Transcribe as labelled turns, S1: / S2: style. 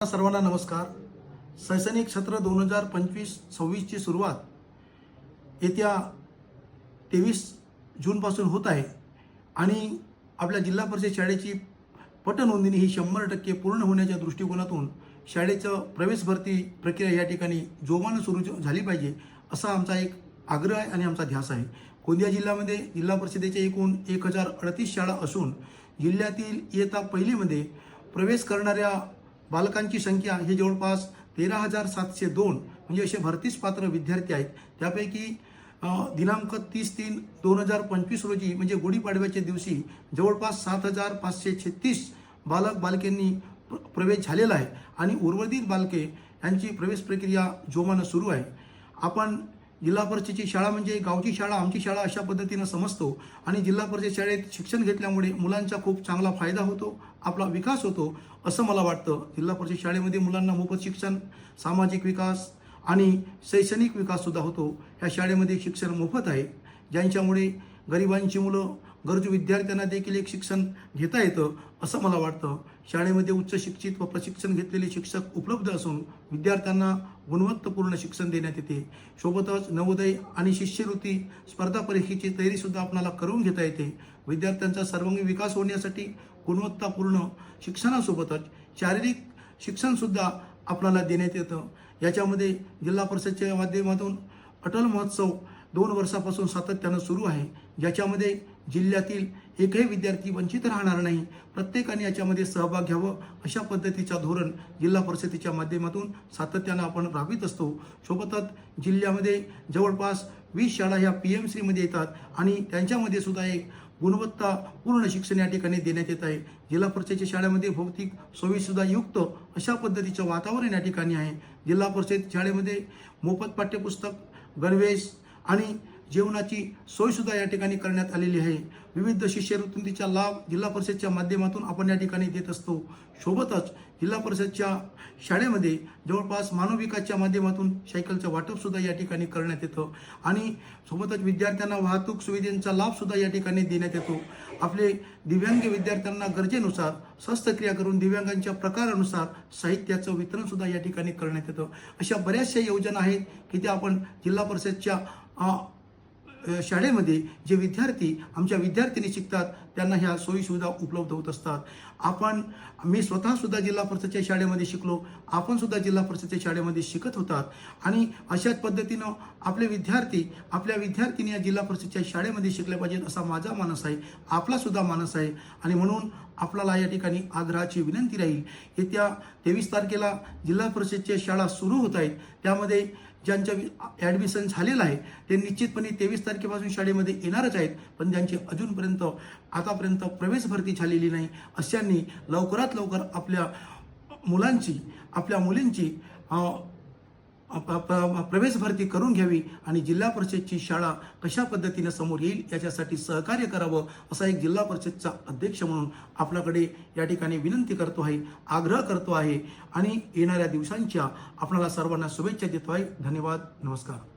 S1: सर्वांना नमस्कार. शैक्षणिक सत्र दोन हजार पंचवीस सव्वीसची सुरुवात येत्या तेवीस जूनपासून होत आहे आणि आपल्या जिल्हा परिषद शाळेची पटनोंदणी ही शंभर टक्के पूर्ण होण्याच्या दृष्टिकोनातून शाळेचं प्रवेश भरती प्रक्रिया या ठिकाणी जोमानं सुरू झाली पाहिजे असा आमचा एक आग्रह आहे आणि आमचा ध्यास आहे. गोंदिया जिल्ह्यामध्ये जिल्हा परिषदेच्या एकूण एक हजार अडतीस शाळा असून जिल्ह्यातील इयत्ता पहिलीमध्ये प्रवेश करणाऱ्या बालकांची संख्या ही जवळपास तेरा हजार सातशे दोन म्हणजे असे भरतीस पात्र विद्यार्थी आहेत. त्यापैकी दिनांक तीस तीन दोन हजार पंचवीस रोजी म्हणजे गुढीपाडव्याच्या दिवशी जवळपास सात हजार पाचशे छत्तीस बालक बालकेंनी प्र- प्रवेश झालेला आहे. आणि उर्वरित बालके यांची प्रवेश प्रक्रिया जोमानं सुरू आहे. आपण जिल्हा परिषदेची शाळा म्हणजे गावची शाळा आमची शाळा अशा पद्धतीनं समजतो. आणि जिल्हा परिषद शाळेत शिक्षण घेतल्यामुळे मुलांचा खूप चांगला फायदा होतो आपला विकास होतो असं मला वाटतं. जिल्हा परिषद शाळेमध्ये मुलांना मोफत शिक्षण सामाजिक विकास आणि शैक्षणिक विकाससुद्धा होतो. ह्या शाळेमध्ये शिक्षण मोफत आहे. ज्यांच्यामुळे गरिबांची मुलं गरजू विद्यार्थ्यांना देखील एक शिक्षण घेता येतं असं मला वाटतं. शाळेमध्ये उच्च शिक्षित व प्रशिक्षण घेतलेले शिक्षक उपलब्ध असून विद्यार्थ्यांना गुणवत्तापूर्ण शिक्षण देण्यात येते. सोबतच नवोदय आणि शिष्यवृत्ती स्पर्धा परीक्षेची तयारीसुद्धा आपणाला करून घेता येते. विद्यार्थ्यांचा सर्वांगीण विकास होण्यासाठी गुणवत्तापूर्ण शिक्षणासोबतच शारीरिक शिक्षणसुद्धा आपल्याला देण्यात येतं. याच्यामध्ये जिल्हा परिषदच्या माध्यमातून अटल महोत्सव दोन वर्षापासून सातत्यानं सुरू आहे. ज्याच्यामध्ये जिल्ह्यातील एकही विद्यार्थी वंचित राहणार नाही. प्रत्येकाने याच्यामध्ये सहभाग घ्यावं अशा पद्धतीचा धोरण जिल्हा परिषदेच्या माध्यमातून सातत्यानं आपण राबवित असतो. सोबतच जिल्ह्यामध्ये जवळपास वीस शाळा ह्या पी एम सीमध्ये येतात आणि त्यांच्यामध्ये सुद्धा एक गुणवत्ता पूर्ण शिक्षण या ठिकाणी देण्यात येत आहे. जिल्हा परिषदेच्या शाळेमध्ये भौतिक सोयीसुद्धा युक्त अशा पद्धतीचं वातावरण या ठिकाणी आहे. जिल्हा परिषद शाळेमध्ये मोफत पाठ्यपुस्तक गणवेश आणि जेवणाची सोयसुद्धा या ठिकाणी करण्यात आलेली आहे. विविध शिष्यवृत्तीचा लाभ जिल्हा परिषदच्या माध्यमातून आपण या ठिकाणी देत असतो. सोबतच जिल्हा परिषदच्या शाळेमध्ये जवळपास मानवविकासच्या माध्यमातून सायकलचं वाटपसुद्धा या ठिकाणी करण्यात येतं. आणि सोबतच विद्यार्थ्यांना वाहतूक सुविधेचा लाभसुद्धा या ठिकाणी देण्यात येतो. आपले दिव्यांग विद्यार्थ्यांना गरजेनुसार शस्त्रक्रिया करून दिव्यांगांच्या प्रकारानुसार साहित्याचं वितरणसुद्धा या ठिकाणी करण्यात येतं. अशा बऱ्याचशा योजना आहेत की त्या आपण जिल्हा परिषदच्या शाळेमध्ये जे विद्यार्थी आमच्या विद्यार्थिनी शिकतात त्यांना ह्या सोयीसुविधा उपलब्ध होत असतात. आपण मी स्वतःसुद्धा जिल्हा परिषदच्या शाळेमध्ये शिकलो आपणसुद्धा जिल्हा परिषदच्या शाळेमध्ये शिकत होतात. आणि अशाच पद्धतीनं आपले विद्यार्थी आपल्या विद्यार्थिनी या जिल्हा परिषदच्या शाळेमध्ये शिकल्या पाहिजेत असा माझा मानस आहे आपलासुद्धा मानस आहे. आणि म्हणून आपल्याला या ठिकाणी आग्रहाची विनंती राहील. येत्या तेवीस तारखेला जिल्हा परिषदच्या शाळा सुरू होत आहेत. त्यामध्ये ज्यांच्या ॲडमिशन झालेलं आहे ते निश्चितपणे तेवीस तारखेपासून शाळेमध्ये येणारच आहेत. पण ज्यांची अजूनपर्यंत आतापर्यंत प्रवेश भरती झालेली नाही अशांनी लवकरात लवकर आपल्या मुलांची आपल्या मुलींची प्रवेश भरती करून घ्यावी आणि जिल्हा परिषदची शाळा कशा पद्धतीने समोर येईल याच्यासाठी सहकार्य करावं असा एक जिल्हा परिषदचा अध्यक्ष म्हणून आपल्याकडे या ठिकाणी विनंती करतो आहे आग्रह करतो आहे. आणि येणाऱ्या दिवसांच्या आपणाला सर्वांना शुभेच्छा देतो आहे. धन्यवाद. नमस्कार.